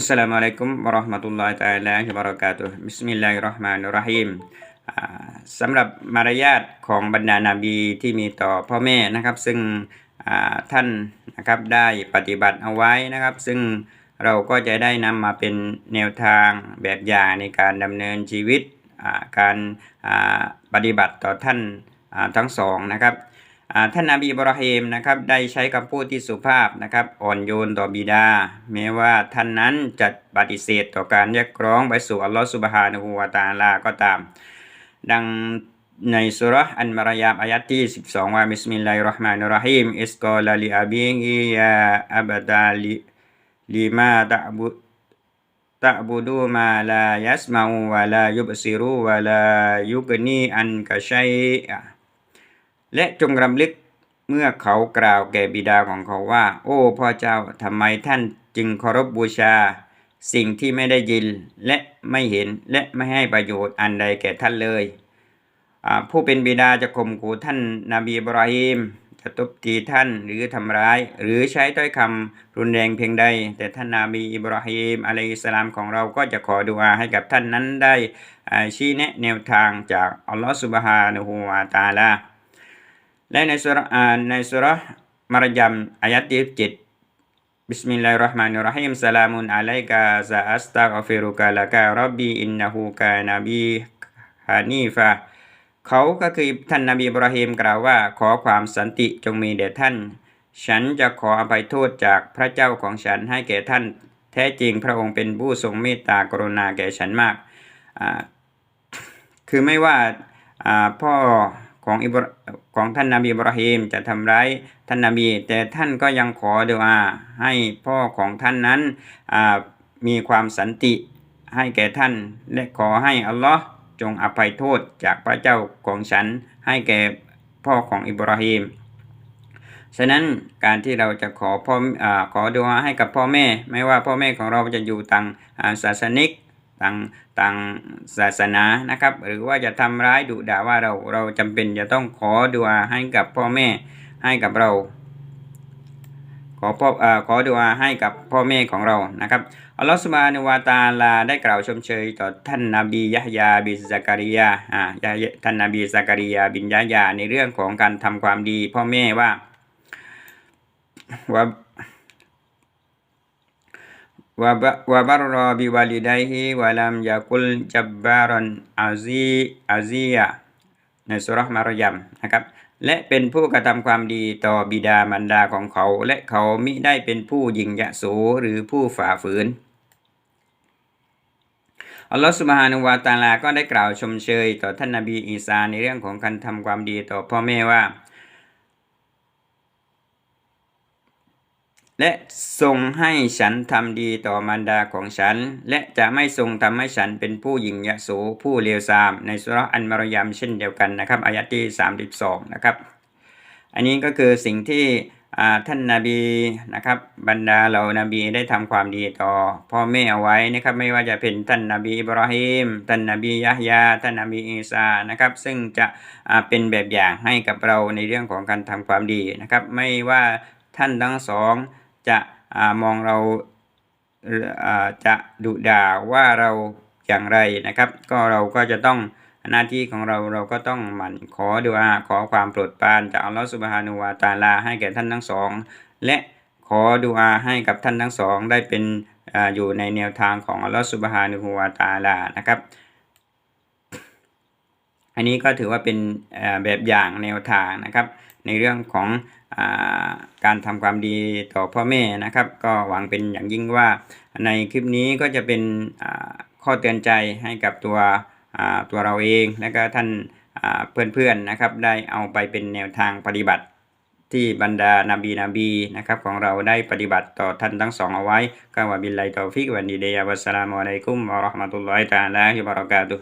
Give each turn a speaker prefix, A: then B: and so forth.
A: อัสสลามุอะลัยกุมวะเราะห์มะตุลลอฮิตะอาลาวะบะเราะกาตุฮ์บิสมิลลาฮิรเราะห์มานิรเราะฮีมอ่าสำหรับมารยาทของบรรดานาบีที่มีต่อพ่อแม่นะครับ ซึ่งท่านนะครับได้ปฏิบัติเอาไว้นะครับ ซึ่งเราก็จะได้นำมาเป็นแนวทางแบบอย่างในการดำเนินชีวิตการปฏิบัติต่อท่านทั้งสองนะครับ ท่านนบีบราฮิมนะครับได้ใช้คำพูดที่สุภาพนะครับอ่อนโยนต่อบิดา แม้ว่าท่านนั้นจะปฏิเสธต่อการเรียกร้องไปสู่อัลลอฮฺสุบฮานะฮูวาตาลาก็ตาม ดังในสุรอันมารยามอายะที่ 12 ว่าบิสมิลลาฮิรราะห์มานิรราะฮีมอิสกอลาลิอาบีฮิยาอับดาลิลิมาตะบุตะบุดูมาลายัสมาอูวะลายุบซิรูวะลายุกนีอันกะชัยอะ และจงรำลึกเมื่อเขากล่าวแก่บิดาของเขาว่า โอ้พ่อเจ้าทำไมท่านจึงเคารพบูชา สิ่งที่ไม่ได้ยินและไม่เห็นและไม่ให้ประโยชน์อันใดแก่ท่านเลย ผู้เป็นบิดาจะข่มขู่ท่านนาบีบราฮิมจะตบตีท่านหรือทำร้าย หรือใช้ถ้อยคำรุนแรงเพียงใด แต่ท่านนาบีอิบราฮิมอะลัยฮิสลามของเราก็จะขอดุอาให้กับท่านนั้นได้ชี้แนะแนวทางจากอัลลอฮฺสุบฮานะฮูวาตาลา และในสุรอานในสุรมารยมอายะที่เจ็ดบิสมิลลาฮิรราะห์มานิรเราะฮีมสลามุนอะลัยกาซาอัสตัฆฟิรุกะละกะรอบบีอินนะฮูกานะบีฮานีฟะเขาก็คือท่านนบีบราฮิมกล่าวว่าขอความสันติจงมีแด่ท่าน ฉันจะขออภัยโทษจากพระเจ้าของฉันให้แก่ท่าน แท้จริงพระองค์เป็นผู้ทรงเมตตากรุณาแก่ฉันมาก คือไม่ว่าอ่าพ่อ ของอิบรของท่านนาบีอิบราฮิมจะทำร้ายท่านนาบี แต่ท่านก็ยังขอดุอาให้พ่อของท่านนั้นมีความสันติให้แก่ท่าน และขอให้อัลลอฮ์จงอภัยโทษจากพระเจ้าของฉันให้แก่พ่อของอิบราฮิมฉะนั้นการที่เราจะขอพ่ออขอดุอาให้กับพ่อแม่ ไม่ว่าพ่อแม่ของเราจะอยู่ต่างศาสนิก ต่างต่างศาสนานะครับ หรือว่าจะทำร้ายดุด่าว่าเราเราจำเป็นจะต้องขอดุอาให้กับพ่อแม่ให้กับเรา ขอพ่อขอดุอาให้กับพ่อแม่ของเรานะครับอัลลอฮฺสุบานุวาตาลาได้กล่าวชมเชยต่อท่านนาบียะฮยาบินซากริยาอ่าท่านนาบีซากริยาบินยะยาในเรื่องของการทำความดี พ่อแม่ว่าว่า wa barra bi walidayhi wa lam yakul jabbaran azi aziya ในสุรษมารยมนะครับ และเป็นผู้กระทำความดีต่อบิดามารดาของเขา และเขามิได้เป็นผู้ยิงยะโสหรือผู้ฝ่าฝืนอัลลอฮฺสุบฮานุวาตาลาก็ได้กล่าวชมเชย ต่อท่านนาบีอีสาในเรื่องของการทำความดีต่อพ่อแม่ว่า และทรงให้ฉันทำดีต่อมารดาของฉัน และจะไม่ทรงทำให้ฉันเป็นผู้หญิงยโสผู้เลวทราม ในสุรอันมารยามเช่นเดียวกันนะครับอายะที่32นะครับ อันนี้ก็คือสิ่งที่ท่านนาบีนะครับบรรดาเรานาบีได้ทำความดีต่อพ่อแม่เอาไว้นะครับไม่ว่าจะเป็นท่านนาบีอิบราฮิมท่านนาบียะฮยาท่านนาบีอีสานะครับซึ่งจะเป็นแบบอย่างให้กับเราในเรื่องของการทำความดีนะครับไม่ว่าท่านทั้งสอง จะมองเราจะดุด่าว่าเราอย่างไรนะครับ ก็เราก็จะต้องหน้าที่ของเราเราก็ต้องหมั่นขอดุอาขอความโปรดปรานจากอัลลอฮฺสุบฮานุวาตาลาให้แก่ท่านทั้งสอง และขอดุอาให้กับท่านทั้งสองได้เป็นออยู่ในแนวทางของอัลลอฮฺสุบฮานุวาตาลานะครับ อันนี้ก็ถือว่าเป็นแบบอย่างแนวทางนะครับ ในเรื่องของการทำความดีต่อพ่อแม่นะครับ ก็หวังเป็นอย่างยิ่งว่า ในคลิปนี้ก็จะเป็นข้อเตือนใจให้กับตัวตัวเราเองและก็ท่านเพื่อนๆนะครับ ได้เอาไปเป็นแนวทางปฏิบัติที่บรรดานาบีนบีนะครับของเราได้ปฏิบัติต่อท่านทั้งสองเอาไว้ก็ว่าบิลไลตอฟิกวันดีเดียวัสสลามุอะลัยกุมวะราะห์มะตุลลอฮิตะอาลาฮิบะเราะกาตุ